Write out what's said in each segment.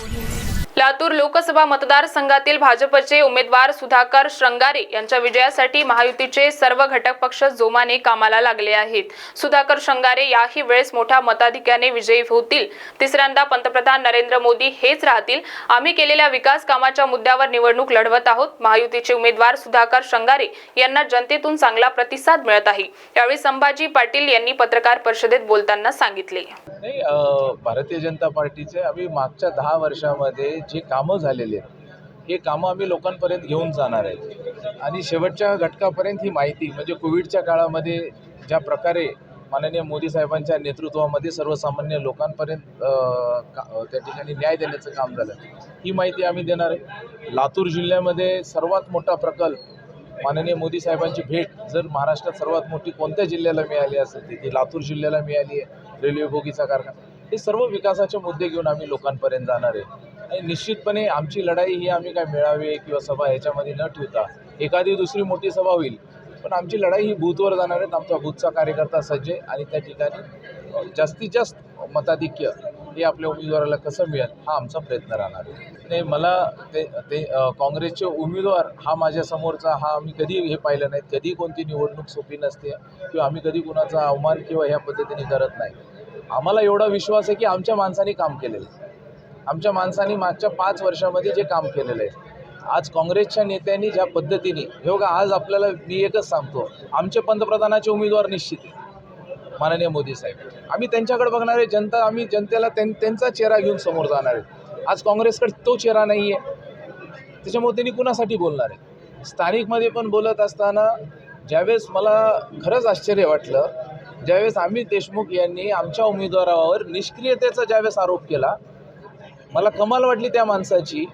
Audio Latur Lok Sabha मतदारसंघातील भाजपचे उमेदवार सुधाकर श्रंगारे यांच्या विजयासाठी महायुतीचे सर्व घटक पक्ष जोमाने कामाला लागले आहेत. सुधाकर श्रंगारे याही वेळेस मोठ्या मताधिक्याने विजयी होतील. तिसऱ्यांदा पंतप्रधान नरेंद्र मोदी हेच राहतील. आम्ही केलेल्या विकास कामाच्या मुद्द्यावर निवडणूक लढवत आहोत. महायुतीचे उमेदवार सुधाकर श्रंगारे यांना जनतेतून चांगला प्रतिसाद मिळत आहे. यावेळी संभाजी पाटील यांनी पत्रकार परिषदेत बोलताना सांगितले. नाही भारतीय जनता पार्टीचे आम्ही मागच्या दहा वर्षामध्ये जे कामं झालेली आहेत हे कामं आम्ही लोकांपर्यंत घेऊन जाणार आहेत. आणि शेवटच्या घटकापर्यंत ही माहिती म्हणजे कोविडच्या काळामध्ये ज्या प्रकारे माननीय मोदी साहेबांच्या नेतृत्वामध्ये सर्वसामान्य लोकांपर्यंत का- त्या ठिकाणी न्याय देण्याचं काम झालं ही माहिती आम्ही देणार आहे. लातूर जिल्ह्यामध्ये सर्वात मोठा प्रकल्प माननीय मोदी साहेबांची भेट जर महाराष्ट्रात सर्वात मोठी कोणत्या जिल्ह्याला मिळाली असेल ती ती लातूर जिल्ह्याला मिळाली आहे रेल्वे बोगीचा कारखाना. हे सर्व विकासाचे मुद्दे घेऊन आम्ही लोकांपर्यंत जाणार आहे. निश्चितपणे आमची लढाई ही आम्ही काय मेळावे किंवा सभा याच्यामध्ये न ठेवता एखादी दुसरी मोठी सभा होईल. पण आमची लढाई ही बूथवर जाणार आहेत आमचा बूथचा कार्यकर्ता सज्ज आणि त्या ठिकाणी जास्तीत जास्त मताधिक्य हे आपल्या उमेदवाराला कसं मिळेल हा आमचा प्रयत्न राहणार आहे. मला ते ते काँग्रेसचे उमेदवार हा माझ्यासमोरचा हा आम्ही कधी हे पाहिलं नाही. कधी कोणती निवडणूक सोपी नसते किंवा आम्ही कधी कुणाचा अवमान किंवा ह्या पद्धतीने करत नाही. आम्हाला एवढा विश्वास आहे की आमच्या माणसाने काम केलेलं आहे. आमच्या माणसांनी मागच्या पाच वर्षामध्ये जे काम केलेलं आहे आज काँग्रेसच्या नेत्यांनी ज्या पद्धतीने हे बघा आज आपल्याला मी एकच सांगतो आमचे पंतप्रधानाचे उमेदवार निश्चित आहे माननीय मोदी साहेब. आम्ही त्यांच्याकडे बघणार आहे जनता आम्ही जनतेला त्यां त्यांचा चेहरा घेऊन समोर जाणार आहे. आज काँग्रेसकडे तो चेहरा नाही आहे. त्याच्यामुळे त्यांनी कुणासाठी बोलणार आहे? स्थानिकमध्ये पण बोलत असताना ज्यावेळेस मला खरंच आश्चर्य वाटलं ज्यावेळेस आम्ही देशमुख यांनी आमच्या उमेदवारावर निष्क्रियतेचा ज्यावेळेस आरोप केला मला कमाल वाटली त्या माणसाची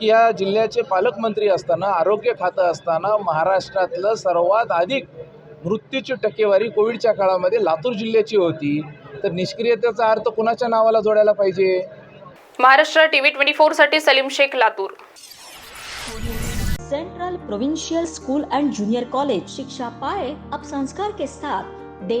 की या जिल्ह्याचे पालकमंत्री असताना आरोग्य खातं असताना महाराष्ट्रातलं सर्वात अधिक मृत्यूची टक्केवारी कोविडच्या काळामध्ये लातूर जिल्ह्याची होती. तर निष्क्रियतेचा अर्थ कुणाच्या नावाला जोडायला पाहिजे? Maharashtra TV twenty फोरसाठी Salim Shaikh Latur. Central provincial school and junior college शिक्षा पाए अब संस्कार के साथ day